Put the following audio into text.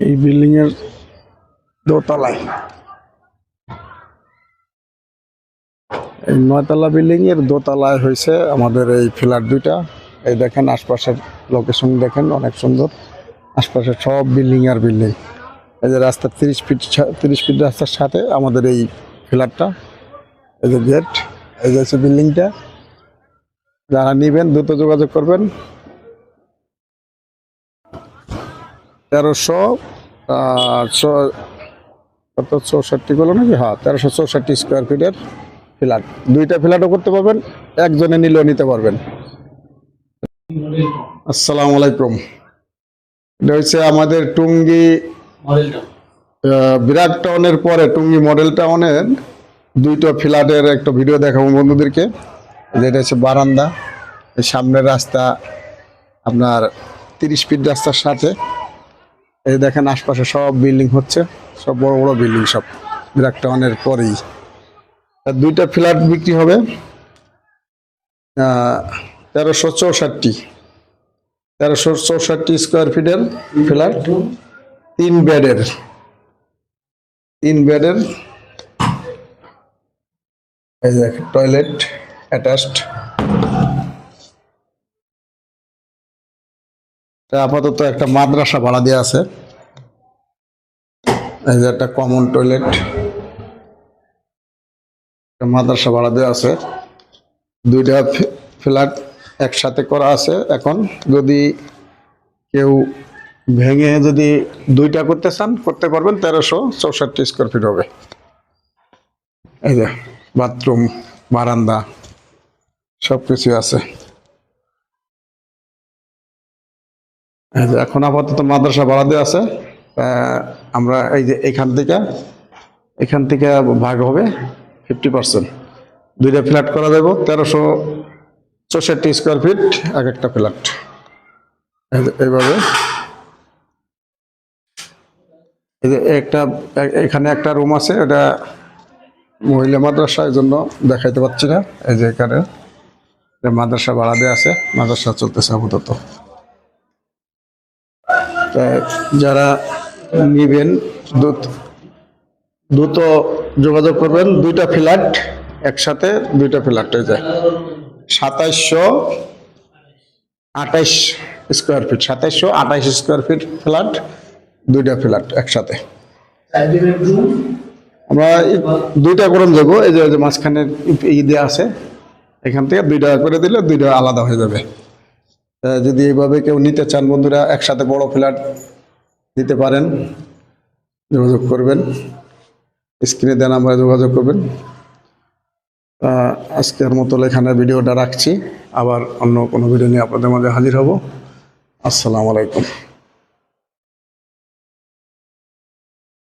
এই বিল্ডিং এর দোতলায়। এই নয়তলা বিল্ডিং এর দোতলায় হয়েছে আমাদের এই ফ্ল্যাট দুইটা। এই দেখেন আশপাশের লোকেশন দেখেন, অনেক সুন্দর। আশপাশে সব বিল্ডিং আর বিল্ডিং এই যে রাস্তার তিরিশ ফিট তিরিশ ফিট রাস্তার সাথে আমাদের এই ফ্ল্যাটটা। এই যে গেট এই যে বিল্ডিংটা যারা নিবেন, দ্রুত যোগাযোগ করবেন। তেরোশো কত? চৌষট্টি বলো নাকি? হ্যাঁ তেরোশো চৌষট্টি স্কোয়ার ফিটের ফ্ল্যাট দুইটা ফ্ল্যাটও করতে পারবেন, একজনে নিলেও নিতে পারবেন। আসসালামু আলাইকুম। এটা হচ্ছে আমাদের টুঙ্গি বিরাট টাউনের পরে টুঙ্গি মডেল টাউনের দুইটা ফ্ল্যাটের একটা ভিডিও দেখাবো বন্ধুদেরকে। যেটা হচ্ছে বারান্দা সামনের রাস্তা আপনার তিরিশ ফিট রাস্তার সাথে। এই দেখেন আশপাশে সব বিল্ডিং হচ্ছে, সব বড় বড় বিল্ডিং সব। বিরাট টাউনের পরেই। দুইটা ফ্ল্যাট বিক্রি হবে তেরোশো চৌষট্টি। তেরোশো চৌষট্টি স্কোয়ার ফিটের ফ্ল্যাট, তিন বেডের। তিন বেডের, এই যে টয়লেট অ্যাটাচড আপাতত একটা মাদ্রাসা ভাড়া দেওয়া আছে। এই যে একটা কমন টয়লেট মাদ্রাসা ভাড়া দেওয়া আছে। দুইটা ফ্ল্যাট একসাথে করা আছে এখন। যদি কেউ ভেঙে যদি দুইটা করতে চান, করতে পারবেন। তেরোশো চৌষট্টি স্কোয়ার ফিট হবে। এই যে বাথরুম বারান্দা সব কিছু আছে। এখন আপাতত মাদ্রাসা দেওয়া আছে আমরা এই যে এখান থেকে এখান থেকে ভাগ হবে ফিফটি পার্সেন্ট দুইটা ফ্ল্যাট করা দেবো তেরোশো চৌষট্টি স্কোয়ার ফিট এক একটা ফ্ল্যাট এইভাবে। এই যে একটা, এখানে একটা রুম আছে, এটা মহিলা মাদ্রাসা, এই জন্য দেখাইতে পাচ্ছি না। এই যে এখানে মাদ্রাসা ভাড়া দেওয়া আছে, মাদ্রাসা চলতেছে আপাতত। যারা নিবেন দ্রুত দ্রুত যোগাযোগ করবেন, দুইটা ফ্ল্যাট একসাথে দুইটা ফ্ল্যাট হয়ে যায়। সাতাইশশো আঠাইশ স্কোয়ার ফিট সাতাইশশো আঠাইশ স্কোয়ার ফিট ফ্ল্যাট দুইটা ফ্ল্যাট একসাথে। আমরা দুইটা করে দেবো এই যে মাঝখানে ই দেওয়া আছে, এখান থেকে দুইটা করে দিলে দুইটা আলাদা হয়ে যাবে। যদি এইভাবে কেউ নিতে চান, বন্ধুরা, একসাথে বড় ফ্ল্যাট নিতে পারেন। যোগাযোগ করবেন। স্ক্রিনে দেন আমরা যোগাযোগ করবেন। আজকের মতো এখানে ভিডিওটা রাখছি। আবার অন্য কোনো ভিডিও নিয়ে আপনাদের মাঝে হাজির হব। আসসালামু আলাইকুম।